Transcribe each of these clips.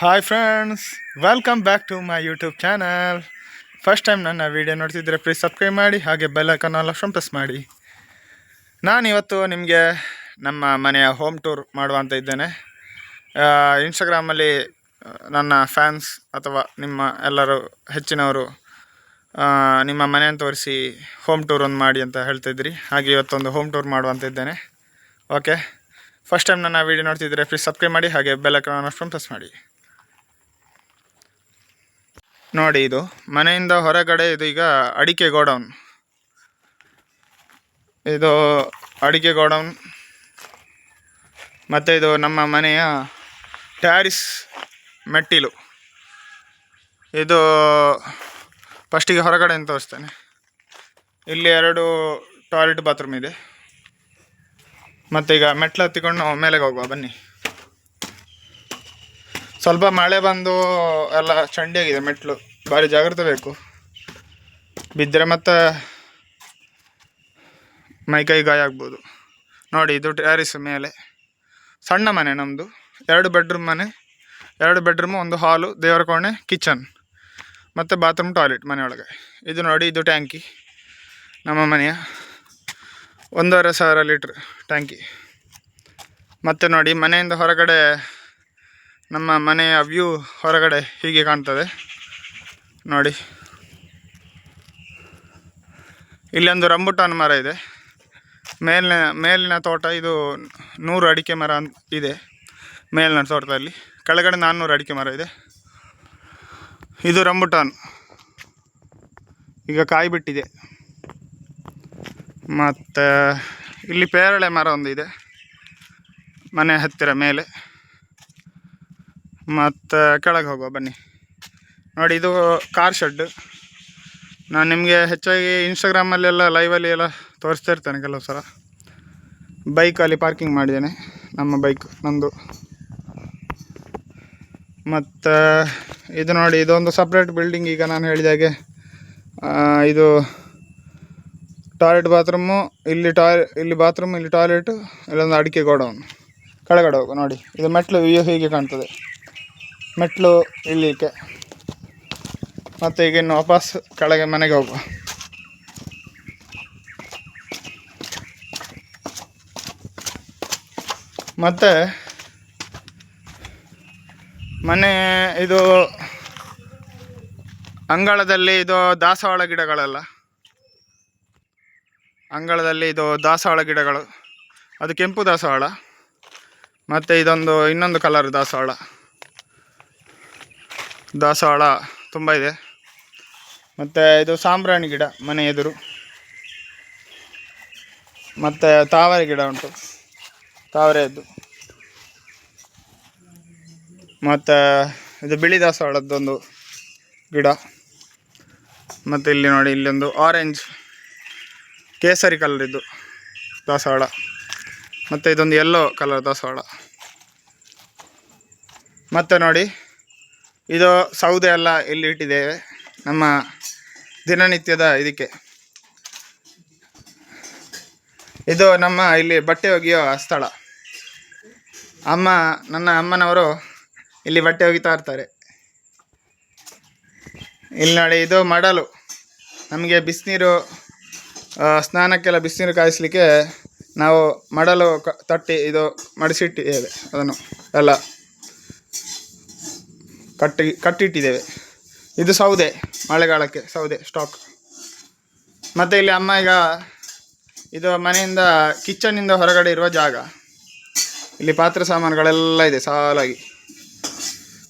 Hi friends welcome back to my YouTube channel first time ನನ್ನ video ನೋಡ್ತಿದ್ರೆ please subscribe ಮಾಡಿ, ಹಾಗೆ bell icon option press ಮಾಡಿ. ನಾನಿವತ್ತು ನಿಮಗೆ ನಮ್ಮ ಮನೆಯ ಹೋಮ್ ಟೂರ್ ಮಾಡುವಂತ ಇದ್ದೇನೆ. ಇನ್ಸ್ಟಾಗ್ರಾಮಲ್ಲಿ ನನ್ನ ಫ್ಯಾನ್ಸ್ ಅಥವಾ ನಿಮ್ಮ ಎಲ್ಲರೂ, ಹೆಚ್ಚಿನವರು ನಿಮ್ಮ ಮನೆಯನ್ನು ತೋರಿಸಿ ಹೋಮ್ ಟೂರ್ ಒಂದು ಮಾಡಿ ಅಂತ ಹೇಳ್ತಿದ್ರಿ ಹಾಗೆ ಇವತ್ತೊಂದು ಹೋಮ್ ಟೂರ್ ಮಾಡುವಂತ ಇದ್ದೇನೆ. ಓಕೆ ಫಸ್ಟ್ ಟೈಮ್ ನನ್ನ ವಿಡಿಯೋ ನೋಡ್ತಿದ್ರೆ ಪ್ಲೀಸ್ ಸಬ್ಸ್ಕ್ರೈಬ್ ಮಾಡಿ, ಹಾಗೆ ಬೆಲ್ ಐಕಾನ್ ಆಪ್ಷನ್ ಪ್ರೆಸ್ ಮಾಡಿ. ನೋಡಿ ಇದು. ಮನೆಯಿಂದ ಹೊರಗಡೆ ಇದು ಈಗ ಅಡಿಕೆ ಗೋಡೌನ್. ಇದು ಅಡಿಕೆ ಗೋಡೌನ್. ಮತ್ತು ಇದು ನಮ್ಮ ಮನೆಯ ಟ್ಯಾರಿಸ್ ಮೆಟ್ಟಿಲು. ಇದು ಫಸ್ಟಿಗೆ ಹೊರಗಡೆ ಅಂತ ತೋರಿಸ್ತೇನೆ. ಇಲ್ಲಿ ಎರಡು ಟಾಯ್ಲೆಟ್ ಬಾತ್ರೂಮ್ ಇದೆ. ಮತ್ತು ಈಗ ಮೆಟ್ಲು ಹತ್ತಿಕೊಂಡು ನಾವು ಮೇಲೆಗೆ ಹೋಗುವ, ಬನ್ನಿ. ಸ್ವಲ್ಪ ಮಳೆ ಬಂದು ಎಲ್ಲ ಚಂಡಿಯಾಗಿದೆ ಮೆಟ್ಲು. ಭಾರಿ ಜಾಗ್ರತೆ ಬೇಕು. ಬಿದ್ದರೆ ಮತ್ತು ಮೈ ಕೈ ಗಾಯ ಆಗ್ಬೋದು. ನೋಡಿ, ಇದು ಟ್ಯಾರಿಸ್ ಮೇಲೆ. ಸಣ್ಣ ಮನೆ ನಮ್ಮದು ಎರಡು ಬೆಡ್ರೂಮ್ ಮನೆ, ಎರಡು ಬೆಡ್ರೂಮು ಒಂದು ಹಾಲು ದೇವರ ಕೋಣೆ ಕಿಚನ್ ಮತ್ತು ಬಾತ್ರೂಮ್ ಟಾಯ್ಲೆಟ್ ಮನೆಯೊಳಗೆ. ಇದು ನೋಡಿ, ಇದು ಟ್ಯಾಂಕಿ ನಮ್ಮ ಮನೆಯ ಒಂದೂವರೆ ಸಾವಿರ ಲೀಟ್ರ್ ಟ್ಯಾಂಕಿ ಮತ್ತು ನೋಡಿ, ಮನೆಯಿಂದ ಹೊರಗಡೆ ನಮ್ಮ ಮನೆಯ ವ್ಯೂ ಹೊರಗಡೆ ಹೀಗೆ ಕಾಣ್ತದೆ. ನೋಡಿ. ಇಲ್ಲೊಂದು ರಂಬುಟಾನ್ ಮರ ಇದೆ. ಮೇಲಿನ ಮೇಲಿನ ತೋಟ ಇದು ನೂರು ಅಡಿಕೆ ಮರ ಇದೆ. ಮೇಲಿನ ತೋಟದಲ್ಲಿ. ಕೆಳಗಡೆ ನಾನ್ನೂರು ಅಡಿಕೆ ಮರ ಇದೆ. ಇದು ರಂಬುಟಾನ್. ಈಗ ಕಾಯಿ ಬಿಟ್ಟಿದೆ. ಮತ್ತು ಇಲ್ಲಿ ಪೇರಳೆ ಮರ ಒಂದು ಇದೆ. ಮನೆ ಹತ್ತಿರ ಮೇಲೆ. ಮತ್ತು ಕೆಳಗೆ ಹೋಗುವ, ಬನ್ನಿ. ನೋಡಿ, ಇದು ಕಾರ್ ಶೆಡ್ ನಾನು ನಿಮಗೆ ಹೆಚ್ಚಾಗಿ ಇನ್ಸ್ಟಾಗ್ರಾಮಲ್ಲೆಲ್ಲ ಲೈವಲ್ಲಿ ಎಲ್ಲ ತೋರಿಸ್ತಾ ಇರ್ತೇನೆ ಕೆಲವು ಸಲ. ಬೈಕಲ್ಲಿ ಪಾರ್ಕಿಂಗ್ ಮಾಡಿದ್ದೇನೆ, ನಮ್ಮ ಬೈಕ್ ನಂದು. ಮತ್ತು, ಇದು ನೋಡಿ, ಇದೊಂದು ಸಪ್ರೇಟ್ ಬಿಲ್ಡಿಂಗ್ ಈಗ ನಾನು ಹೇಳಿದ ಹಾಗೆ. ಇದು ಟಾಯ್ಲೆಟ್ ಬಾತ್ರೂಮು ಇಲ್ಲಿ ಟಾಯ್ ಇಲ್ಲಿ ಬಾತ್ರೂಮ್ ಇಲ್ಲಿ ಟಾಯ್ಲೆಟು ಇಲ್ಲೊಂದು ಅಡಿಕೆ ಗೋಡೌನ್ ಕೆಳಗಡೆ ಹೋಗು ನೋಡಿ, ಇದು ಮೆಟ್ಲು ವ್ಯೂ ಹೀಗೆ ಕಾಣ್ತದೆ. ಮೆಟ್ಲು ಇಲ್ಲಿಕ್ಕೆ ಮತ್ತು ಈಗ ಇನ್ನು ವಾಪಸ್ ಕೆಳಗೆ ಮನೆಗೆ ಹೋಗುವ. ಮತ್ತು ಮನೆ ಇದು ಅಂಗಳದಲ್ಲಿ ಇದು ದಾಸವಾಳ ಗಿಡಗಳಲ್ಲ. ಅಂಗಳದಲ್ಲಿ ಇದು ದಾಸವಾಳ ಗಿಡಗಳು. ಅದು ಕೆಂಪು ದಾಸವಾಳ. ಮತ್ತು ಇದೊಂದು ಇನ್ನೊಂದು ಕಲರ್ ದಾಸವಾಳ. ದಾಸವಾಳ ತುಂಬ ಇದೆ. ಮತ್ತು ಇದು ಸಾಂಬ್ರಾಣಿ ಗಿಡ ಮನೆ ಎದುರು. ಮತ್ತು ತಾವರೆ ಗಿಡ ಉಂಟು. ತಾವರೆಯದ್ದು ಮತ್ತು ಇದು ಬಿಳಿ ದಾಸವಾಳದ್ದೊಂದು ಗಿಡ. ಮತ್ತು ಇಲ್ಲಿ ನೋಡಿ ಇಲ್ಲೊಂದು ಆರೆಂಜ್ ಕೇಸರಿ ಕಲರ್ ಇದ್ದು ದಾಸವಾಳ. ಮತ್ತು ಇದೊಂದು ಯೆಲ್ಲೋ ಕಲರ್ ದಾಸವಾಳ. ಮತ್ತು ನೋಡಿ ಇದು ಸೌದೆ ಎಲ್ಲ ಇಲ್ಲಿ ಇಟ್ಟಿದ್ದೇವೆ? ನಮ್ಮ ದಿನನಿತ್ಯದ ಇದಕ್ಕೆ. ಇದು ನಮ್ಮ ಇಲ್ಲಿ ಬಟ್ಟೆ ಒಗೆಯೋ ಸ್ಥಳ. ಅಮ್ಮ, ನನ್ನ ಅಮ್ಮನವರು ಇಲ್ಲಿ ಬಟ್ಟೆ ಒಗಿತಾ ಇರ್ತಾರೆ. ಇಲ್ಲಿ ನೋಡಿ ಇದು ಮಡಲು. ನಮಗೆ ಬಿಸಿನೀರು ಸ್ನಾನಕ್ಕೆಲ್ಲ ಬಿಸಿನೀರು ಕಾಯಿಸ್ಲಿಕ್ಕೆ ನಾವು ಮಡಲು ಕ- ತಟ್ಟಿ ಇದು ಮಡಿಸಿಟ್ಟಿದ್ದೇವೆ ಅದನ್ನು ಎಲ್ಲ ಕಟ್ಟಿ, ಕಟ್ಟಿಟ್ಟಿದ್ದೇವೆ. ಇದು ಸೌದೆ ಮಳೆಗಾಲಕ್ಕೆ ಸೌದೆ ಸ್ಟಾಕ್ ಮತ್ತು ಇಲ್ಲಿ ಅಮ್ಮ ಈಗ ಇದು ಮನೆಯಿಂದ ಕಿಚನ್ನಿಂದ ಹೊರಗಡೆ ಇರುವ ಜಾಗ. ಇಲ್ಲಿ ಪಾತ್ರೆ ಸಾಮಾನುಗಳೆಲ್ಲ ಇದೆ ಸಾಲಾಗಿ.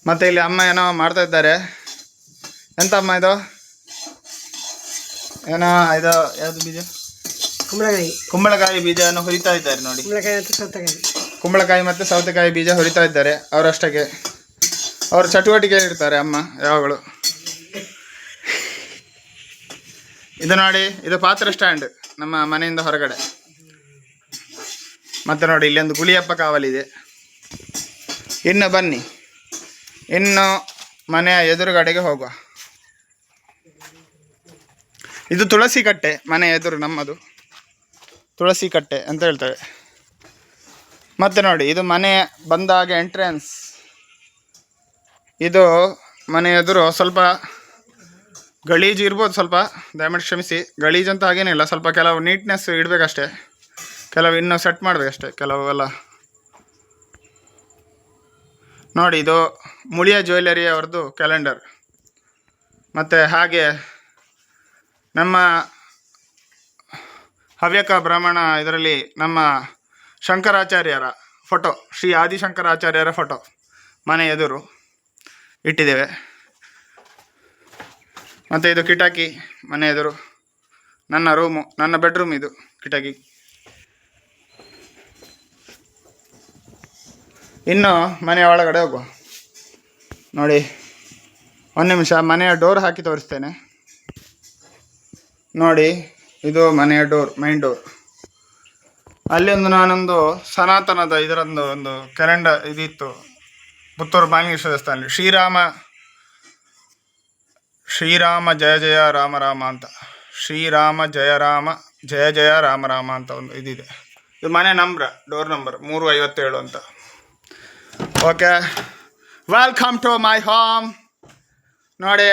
ಮತ್ತು ಇಲ್ಲಿ ಅಮ್ಮ ಏನೋ ಮಾಡ್ತಾ ಇದ್ದಾರೆ. ಎಂತ ಅಮ್ಮ ಇದು? ಏನೋ ಇದು ಯಾವುದು ಬೀಜ? ಕುಂಬಳಕಾಯಿ. ಕುಂಬಳಕಾಯಿ ಬೀಜವನ್ನು ಹುರಿತಾ ಇದ್ದಾರೆ ನೋಡಿ. ಕುಂಬಳಕಾಯಿ ಮತ್ತು ಸೌತೆಕಾಯಿ. ಕುಂಬಳಕಾಯಿ ಮತ್ತು ಸೌತೆಕಾಯಿ ಬೀಜ ಹುರಿತಾ ಇದ್ದಾರೆ ಅವರಷ್ಟಕ್ಕೆ. ಅವರ ಚಟುವಟಿಕೆ ಇರ್ತಾರೆ ಅಮ್ಮ ಯಾವಾಗಲೂ. ಇದು ನೋಡಿ, ಇದು ಪಾತ್ರ ಸ್ಟ್ಯಾಂಡ್ ನಮ್ಮ ಮನೆಯಿಂದ ಹೊರಗಡೆ. ಮತ್ತೆ ನೋಡಿ ಇಲ್ಲೊಂದು ಗುಳಿಯಪ್ಪ ಕಾವಲಿದೆ. ಇನ್ನು ಬನ್ನಿ. ಇನ್ನು ಮನೆಯ ಎದುರುಗಡೆಗೆ ಹೋಗುವ. ಇದು ತುಳಸಿ ಕಟ್ಟೆ ಮನೆ ಎದುರು ನಮ್ಮದು. ತುಳಸಿ ಕಟ್ಟೆ ಅಂತ ಹೇಳ್ತೇವೆ ಮತ್ತೆ ನೋಡಿ, ಇದು ಮನೆ ಬಂದಾಗ ಎಂಟ್ರೆನ್ಸ್ ಇದು ಮನೆ ಎದುರು ಸ್ವಲ್ಪ ಗಲೀಜು ಇರ್ಬೋದು ಸ್ವಲ್ಪ ದಯಮಾಡಿ ಕ್ಷಮಿಸಿ. ಗಲೀಜು ಅಂತ ಹಾಗೇನಿಲ್ಲ ಸ್ವಲ್ಪ ಕೆಲವು ನೀಟ್ನೆಸ್ ಇಡಬೇಕಷ್ಟೇ. ಕೆಲವು ಇನ್ನೂ ಸೆಟ್ ಮಾಡಬೇಕಷ್ಟೇ, ಕೆಲವು ಎಲ್ಲ. ನೋಡಿ, ಇದು ಮುಳಿಯ ಜ್ಯುವೆಲರಿ ಅವ್ರದ್ದು ಕ್ಯಾಲೆಂಡರ್ ಮತ್ತು ಹಾಗೆ ನಮ್ಮ ಹವ್ಯಕ ಬ್ರಾಹ್ಮಣ ಇದರಲ್ಲಿ ನಮ್ಮ ಶಂಕರಾಚಾರ್ಯರ ಫೋಟೋ ಶ್ರೀ ಆದಿಶಂಕರಾಚಾರ್ಯರ ಫೋಟೋ ಮನೆ ಎದುರು ಇಟ್ಟಿದ್ದೇವೆ. ಮತ್ತು ಇದು ಕಿಟಕಿ ಮನೆ ಎದುರು. ನನ್ನ ರೂಮು, ನನ್ನ ಬೆಡ್ರೂಮ್ ಇದು ಕಿಟಕಿ. ಇನ್ನು ಮನೆಯ ಒಳಗಡೆ ಹೋಗುವ. ನೋಡಿ, ಒಂದು ನಿಮಿಷ, ಮನೆಯ ಡೋರ್ ಹಾಕಿ ತೋರಿಸ್ತೇನೆ. ನೋಡಿ, ಇದು ಮನೆಯ ಡೋರ್ ಮೈನ್ ಡೋರ್. ಅಲ್ಲಿ ಒಂದು ನಾನೊಂದು ಸನಾತನದ ಇದರೊಂದು ಒಂದು ಕ್ಯಾಲೆಂಡರ್ ಇದಿತ್ತು. ಪುತ್ತೂರು ಬಾಂಗೇಶ್ವರ ದೇವಸ್ಥಾನ ಶ್ರೀರಾಮ ಶ್ರೀರಾಮ ಜಯ ಜಯ ರಾಮ ರಾಮ ಅಂತ. ಶ್ರೀರಾಮ ಜಯ ರಾಮ ಜಯ ಜಯ ರಾಮ ರಾಮ ಅಂತ ಒಂದು ಇದಿದೆ. ಇದು ಮನೆ ನಂಬರ್ ಡೋರ್ ನಂಬರ್ ಮೂರು ಐವತ್ತೇಳು ಅಂತ. Okay welcome to my home ನೋಡಿ,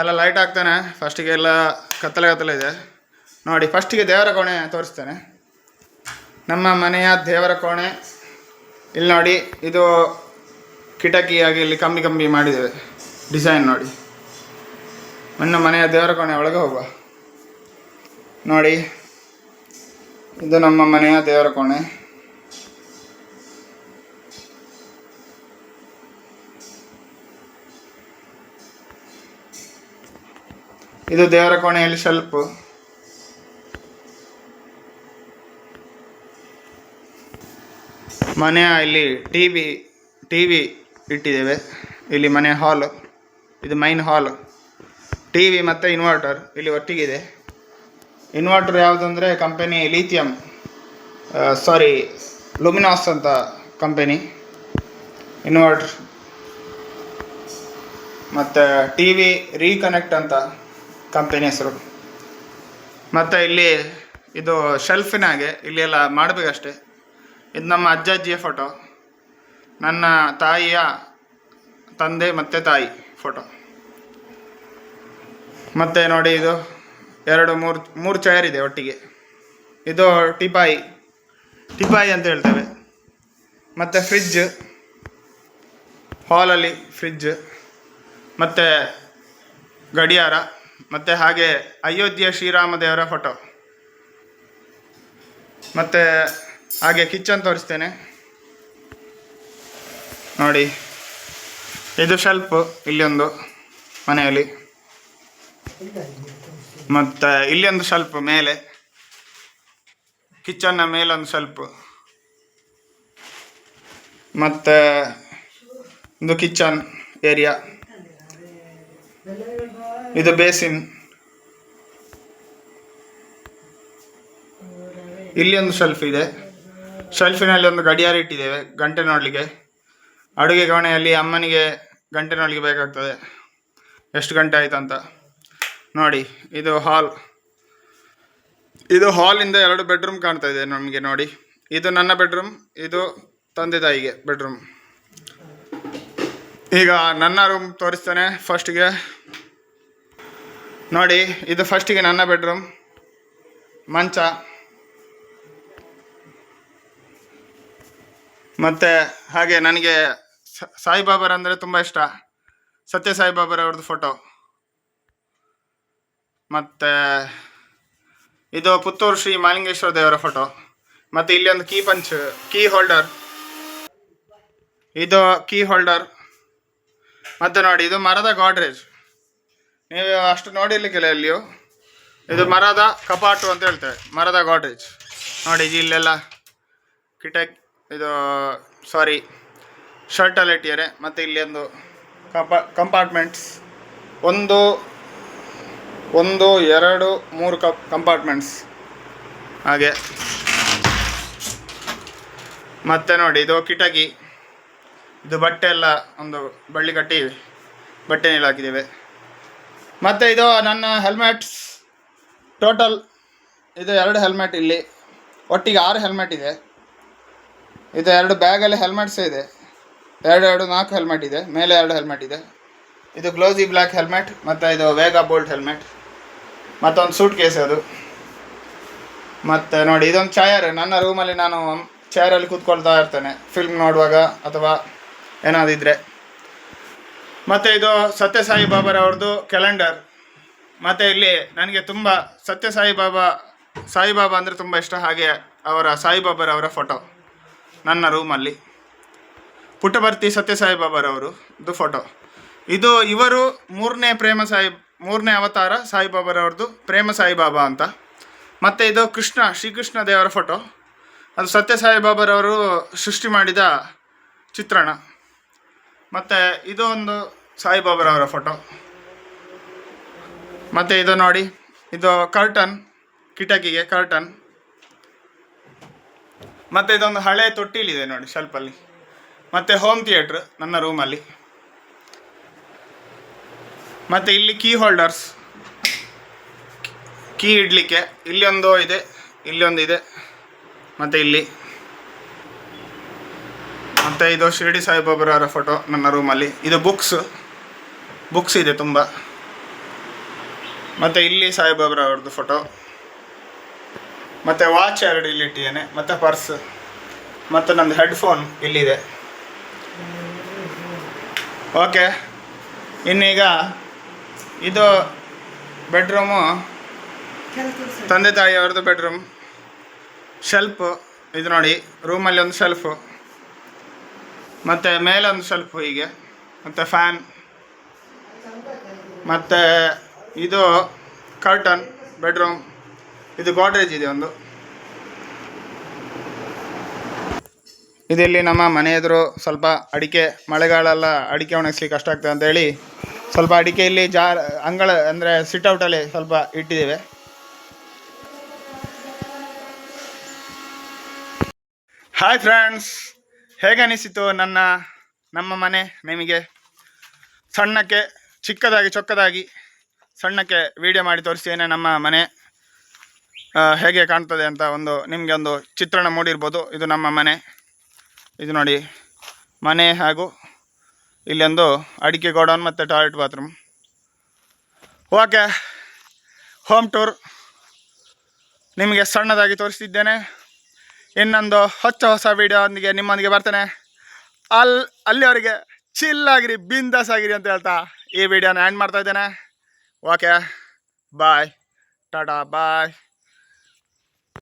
ಎಲ್ಲ ಲೈಟ್ ಆಗ್ತಾನೆ. ಫಸ್ಟಿಗೆ ಎಲ್ಲ ಕತ್ತಲೆ ಕತ್ತಲೆ ಇದೆ. ನೋಡಿ ಫಸ್ಟಿಗೆ ದೇವರ ಕೋಣೆ ತೋರಿಸ್ತೇನೆ. ನಮ್ಮ ಮನೆಯ ದೇವರ ಕೋಣೆ. ಇಲ್ಲಿ ನೋಡಿ, ಇದು ಕಿಟಕಿಯಾಗಿ ಇಲ್ಲಿ ಕಮ್ಮಿ ಕಮ್ಮಿ ಮಾಡಿದ್ದೇವೆ. ಡಿಸೈನ್ ನೋಡಿ. ನನ್ನ ಮನೆಯ ದೇವರ ಕೋಣೆ ಒಳಗೆ ಹೋಗುವ. ನೋಡಿ, ಇದು ನಮ್ಮ ಮನೆಯ ದೇವರ ಕೋಣೆ. ಇದು ದೇವರ ಕೋಣೆಯಲ್ಲಿ ಸ್ವಲ್ಪ. ಮನೆಯ ಇಲ್ಲಿ ಟಿ ವಿ ಟಿ ವಿ ಇಟ್ಟಿದ್ದೇವೆ. ಇಲ್ಲಿ ಮನೆ ಹಾಲು, ಇದು ಮೈನ್ ಹಾಲ್. ಟಿ ವಿ ಮತ್ತು ಇನ್ವರ್ಟರ್ ಇಲ್ಲಿ ಒಟ್ಟಿಗಿದೆ. ಇನ್ವರ್ಟರ್ ಯಾವುದಂದರೆ ಕಂಪನಿ ಲೀಥಿಯಂ ಸಾರಿ ಲುಮಿನಾಸ್ ಅಂತ ಕಂಪನಿ. ಇನ್ವರ್ಟರ್ ಮತ್ತು ಟಿ ವಿ ರೀಕನೆಕ್ಟ್ ಅಂತ ಕಂಪನಿ ಹೆಸರು. ಮತ್ತು ಇಲ್ಲಿ ಇದು ಶೆಲ್ಫಿನಾಗೆ ಇಲ್ಲಿ ಎಲ್ಲ ಮಾಡಬೇಕಷ್ಟೆ. ಇದು ನಮ್ಮ ಅಜ್ಜ ಅಜ್ಜಿಯ ಫೋಟೋ ನನ್ನ ತಾಯಿಯ ತಂದೆ ಮತ್ತು ತಾಯಿ ಫೋಟೋ ಮತ್ತು ನೋಡಿ ಇದು ಎರಡು ಮೂರು ಮೂರು ಚೇರ್ ಇದೆ ಒಟ್ಟಿಗೆ. ಇದು ಟಿಪಾಯಿ ಟಿಪಾಯಿ ಅಂತ ಹೇಳ್ತೇವೆ. ಮತ್ತು ಫ್ರಿಜ್ ಹಾಲಲ್ಲಿ ಫ್ರಿಜ್ ಮತ್ತು ಗಡಿಯಾರ, ಮತ್ತು ಹಾಗೆ ಅಯೋಧ್ಯೆ ಶ್ರೀರಾಮ ದೇವರ ಫೋಟೋ ಮತ್ತು ಹಾಗೆ ಕಿಚನ್ ತೋರಿಸ್ತೇನೆ. ನೋಡಿ, ಇದು ಶೆಲ್ಫ್ ಇಲ್ಲಿ ಒಂದು ಮನೆಯಲ್ಲಿ. ಮತ್ತು ಇಲ್ಲಿ ಒಂದು ಸ್ವಲ್ಪ ಮೇಲೆ. ಕಿಚನ್ನ ಮೇಲೊಂದು ಸ್ವಲ್ಪ. ಮತ್ತು ಇದು ಕಿಚನ್ ಏರಿಯಾ ಇದು ಬೇಸಿನ್ ಇಲ್ಲಿ ಒಂದು ಶೆಲ್ಫ್ ಇದೆ ಶೆಲ್ಫಿನಲ್ಲಿ ಒಂದು ಗಡಿಯಾರ ಇಟ್ಟಿದ್ದೇವೆ, ಗಂಟೆ ನೋಡಲಿಕ್ಕೆ. ಅಡುಗೆ ಕೋಣೆಯಲ್ಲಿ ಅಮ್ಮನಿಗೆ ಗಂಟೆ ನೋಡಲಿಕ್ಕೆ ಬೇಕಾಗ್ತದೆ. ಎಷ್ಟು ಗಂಟೆ ಆಯ್ತು ಅಂತ ನೋಡಿ, ಇದು ಹಾಲ್. ಇದು ಹಾಲಿಂದ ಎರಡು ಬೆಡ್ರೂಮ್ ಕಾಣ್ತಾ ಇದೆ ನಮಗೆ ನೋಡಿ. ಇದು ನನ್ನ ಬೆಡ್ರೂಮ್, ಇದು ತಂದೆ ತಾಯಿಗೆ ಬೆಡ್ರೂಮ್. ಈಗ ನನ್ನ ರೂಮ್ ತೋರಿಸ್ತಾನೆ ಫಸ್ಟಿಗೆ. ನೋಡಿ, ಇದು ಫಸ್ಟಿಗೆ ನನ್ನ ಬೆಡ್ರೂಮ್. ಮಂಚ. ಮತ್ತು ಹಾಗೆ ನನಗೆ ಸಾಯಿಬಾಬಾರ್ ಅಂದರೆ ತುಂಬ ಇಷ್ಟ. ಸತ್ಯ ಸಾಯಿಬಾಬಾರ ಅವ್ರದ್ದು ಫೋಟೋ. ಮತ್ತು, ಇದು ಪುತ್ತೂರು ಶ್ರೀ ಮಾಲಿಂಗೇಶ್ವರ ದೇವರ ಫೋಟೋ ಮತ್ತು ಇಲ್ಲಿ ಒಂದು ಕೀ ಪಂಚ್ ಕೀ ಹೋಲ್ಡರ್ ಇದು ಕೀ ಹೋಲ್ಡರ್ ಮತ್ತು ನೋಡಿ, ಇದು ಮರದ ಗಾಡ್ರೇಜ್ ನೀವು ಅಷ್ಟು ನೋಡಿರ್ಲಿಕ್ಕಿಲ್ಲ ಎಲ್ಲಿಯೂ. ಇದು ಮರದ ಕಪಾಟು ಅಂತ ಹೇಳ್ತೇವೆ, ಮರದ ಗಾಡ್ರೇಜ್ ನೋಡಿ ಇಲ್ಲೆಲ್ಲ ಕಿಟಕ್, ಇದು ಸಾರಿ ಶರ್ಟಲ್ಲಿ ಇಟ್ಟಿದ್ದಾರೆ. ಮತ್ತು ಇಲ್ಲಿ ಒಂದು ಕಪಾ ಕಂಪಾರ್ಟ್ಮೆಂಟ್ಸ್ ಒಂದು ಒಂದು, ಎರಡು, ಮೂರು ಕಪ್ ಕಂಪಾರ್ಟ್ಮೆಂಟ್ಸ್. ಹಾಗೆ. ಮತ್ತೆ ನೋಡಿ, ಇದು ಕಿಟಕಿ. ಇದು ಬಟ್ಟೆ ಎಲ್ಲ ಒಂದು ಬಳ್ಳಿ ಕಟ್ಟಿ ಬಟ್ಟೆ ನೀರು ಹಾಕಿದ್ದೇವೆ. ಮತ್ತು ಇದು ನನ್ನ ಹೆಲ್ಮೆಟ್ಸ್. ಟೋಟಲ್ ಇದು ಎರಡು ಹೆಲ್ಮೆಟ್ ಇಲ್ಲಿ. ಒಟ್ಟಿಗೆ ಆರು ಹೆಲ್ಮೆಟ್ ಇದೆ. ಇದು ಎರಡು ಬ್ಯಾಗಲ್ಲಿ ಹೆಲ್ಮೆಟ್ಸ್ ಇದೆ. ಎರಡು ಎರಡು, ನಾಲ್ಕು ಹೆಲ್ಮೆಟ್ ಇದೆ. ಮೇಲೆ ಎರಡು ಹೆಲ್ಮೆಟ್ ಇದೆ. ಇದು ಗ್ಲೋಸಿ ಬ್ಲ್ಯಾಕ್ ಹೆಲ್ಮೆಟ್ ಮತ್ತು ಇದು ವೇಗಾ ಬೋಲ್ಟ್ ಹೆಲ್ಮೆಟ್ ಮತ್ತೊಂದು ಸೂಟ್ ಕೇಸ್ ಅದು. ಮತ್ತು ನೋಡಿ, ಇದೊಂದು ಚೇರ್ ನನ್ನ ರೂಮಲ್ಲಿ ನಾನು ಚೇರಲ್ಲಿ ಕೂತ್ಕೊಳ್ತಾ ಇರ್ತೇನೆ. ಫಿಲ್ಮ್ ನೋಡುವಾಗ ಅಥವಾ ಏನಾದಿದ್ರೆ. ಮತ್ತು ಇದು ಸತ್ಯಸಾಯಿ ಬಾಬಾರವ್ರದ್ದು ಕ್ಯಾಲೆಂಡರ್ ಮತ್ತು ಇಲ್ಲಿ ನನಗೆ ತುಂಬ ಸತ್ಯಸಾಯಿ ಬಾಬಾ ಸಾಯಿಬಾಬಾ ಅಂದರೆ ತುಂಬ ಇಷ್ಟ. ಹಾಗೆ ಅವರ ಸಾಯಿಬಾಬಾರವರ ಫೋಟೋ ನನ್ನ ರೂಮಲ್ಲಿ ಪುಟ್ಟಭರ್ತಿ ಸತ್ಯಸಾಯಿ ಬಾಬಾರವರು ಇದು ಫೋಟೋ ಇದು ಇವರು ಮೂರನೇ ಪ್ರೇಮ ಸಾಯಿ ಮೂರನೇ ಅವತಾರ ಸಾಯಿಬಾಬಾರವ್ರದ್ದು, ಪ್ರೇಮ ಸಾಯಿಬಾಬಾ ಅಂತ. ಮತ್ತು ಇದು ಕೃಷ್ಣ, ಶ್ರೀಕೃಷ್ಣ ದೇವರ ಫೋಟೋ ಅದು ಸತ್ಯ ಸಾಯಿಬಾಬಾರವರು ಸೃಷ್ಟಿ ಮಾಡಿದ ಚಿತ್ರಣ. ಮತ್ತು ಇದು ಒಂದು ಸಾಯಿಬಾಬಾರವರ ಫೋಟೋ ಮತ್ತು ಇದು ನೋಡಿ, ಇದು ಕರ್ಟನ್ ಕಿಟಕಿಗೆ ಕರ್ಟನ್ ಮತ್ತು ಇದೊಂದು ಹಳೆ ತೊಟ್ಟಿಲಿದೆ ನೋಡಿ ಶೆಲ್ಪಲ್ಲಿ ಮತ್ತು ಹೋಮ್ ಥಿಯೇಟ್ರ್ ನನ್ನ ರೂಮಲ್ಲಿ ಮತ್ತು ಇಲ್ಲಿ ಕೀ ಹೋಲ್ಡರ್ಸ್ ಕೀ ಇಡಲಿಕ್ಕೆ. ಇಲ್ಲಿ ಒಂದು ಇದೆ, ಇಲ್ಲಿ ಒಂದು ಇದೆ, ಮತ್ತು ಇಲ್ಲಿ. ಮತ್ತು ಇದು ಶಿರಡಿ ಸಾಯಿಬಾಬರವರ ಫೋಟೋ ನನ್ನ ರೂಮಲ್ಲಿ ಇದು ಬುಕ್ಸ್ ಬುಕ್ಸ್ ಇದೆ ತುಂಬ. ಮತ್ತು ಇಲ್ಲಿ ಸಾಯಿಬಾಬರವ್ರದ್ದು ಫೋಟೋ ಮತ್ತು ವಾಚ್ ಎರಡು ಇಲ್ಲಿ ಇಟ್ಟಿದ್ದೇನೆ. ಮತ್ತು ಪರ್ಸ್ ಮತ್ತು ನಂದು ಹೆಡ್ಫೋನ್ ಇಲ್ಲಿದೆ. ಓಕೆ ಇನ್ನೀಗ ಇದು ಬೆಡ್ರೂಮು ತಂದೆ ತಾಯಿಯವ್ರದ್ದು ಬೆಡ್ರೂಮ್ ಶೆಲ್ಫ್ ಇದು ನೋಡಿ ರೂಮಲ್ಲಿ ಒಂದು ಶೆಲ್ಫ್ ಮತ್ತು ಮೇಲೆ ಒಂದು ಶೆಲ್ಫ್ ಹೀಗೆ. ಮತ್ತು ಫ್ಯಾನ್ ಮತ್ತು ಇದು ಕರ್ಟನ್ ಬೆಡ್ರೂಮ್ ಇದು ಗೋಡ್ರೇಜ್ ಇದೆ ಒಂದು. ಇದಿಲ್ಲಿ ನಮ್ಮ ಮನೆ ಎದುರು ಸ್ವಲ್ಪ ಅಡಿಕೆ ಮಳೆಗಾಲೆಲ್ಲ ಅಡಿಕೆ ಒಣಗಿಸ್ಲಿಕ್ಕೆ ಕಷ್ಟ ಆಗ್ತದೆ ಅಂತೇಳಿ ಸ್ವಲ್ಪ ಅಡಿಕೆಯಲ್ಲಿ ಜಾ ಅಂಗಳ, ಅಂದರೆ ಸಿಟ್ಔಟಲ್ಲಿ ಸ್ವಲ್ಪ ಇಟ್ಟಿದ್ದೇವೆ. ಹಾಯ್ ಫ್ರೆಂಡ್ಸ್ ಹೇಗೆ ಅನಿಸಿತು ನನ್ನ, ನಮ್ಮ ಮನೆ ನಿಮಗೆ? ಸಣ್ಣಕ್ಕೆ, ಚಿಕ್ಕದಾಗಿ, ಚೊಕ್ಕದಾಗಿ ಸಣ್ಣಕ್ಕೆ ವಿಡಿಯೋ ಮಾಡಿ ತೋರಿಸ್ತೇನೆ ನಮ್ಮ ಮನೆ. ಹೇಗೆ ಕಾಣ್ತದೆ ಅಂತ ಒಂದು, ನಿಮಗೆ ಒಂದು ಚಿತ್ರಣ ಮೂಡಿರ್ಬೋದು. ಇದು ನಮ್ಮ ಮನೆ. ಇದು ನೋಡಿ, ಮನೆ ಹಾಗೂ ಇಲ್ಲೊಂದು ಅಡಿಕೆ ಗೋಡೌನ್ ಮತ್ತು toilet bathroom. Okay, home tour. ನಿಮಗೆ ಸಣ್ಣದಾಗಿ ತೋರಿಸ್ತಿದ್ದೇನೆ. ಇನ್ನೊಂದು ಹೊಚ್ಚ ಹೊಸ ವೀಡಿಯೋದೊಂದಿಗೆ ನಿಮ್ಮೊಂದಿಗೆ ಬರ್ತೇನೆ. ಅಲ್ಲಿ ಅಲ್ಲಿವರೆಗೆ ಚಿಲ್ಲಾಗಿರಿ ಬಿಂದಾಸ್ ಆಗಿರಿ ಅಂತ ಹೇಳ್ತಾ ಈ ವಿಡಿಯೋನ ಆ್ಯಂಡ್ ಮಾಡ್ತಾ ಇದ್ದೇನೆ. ಓಕೆ ಬಾಯ್ ಟಾಟಾ ಬಾಯ್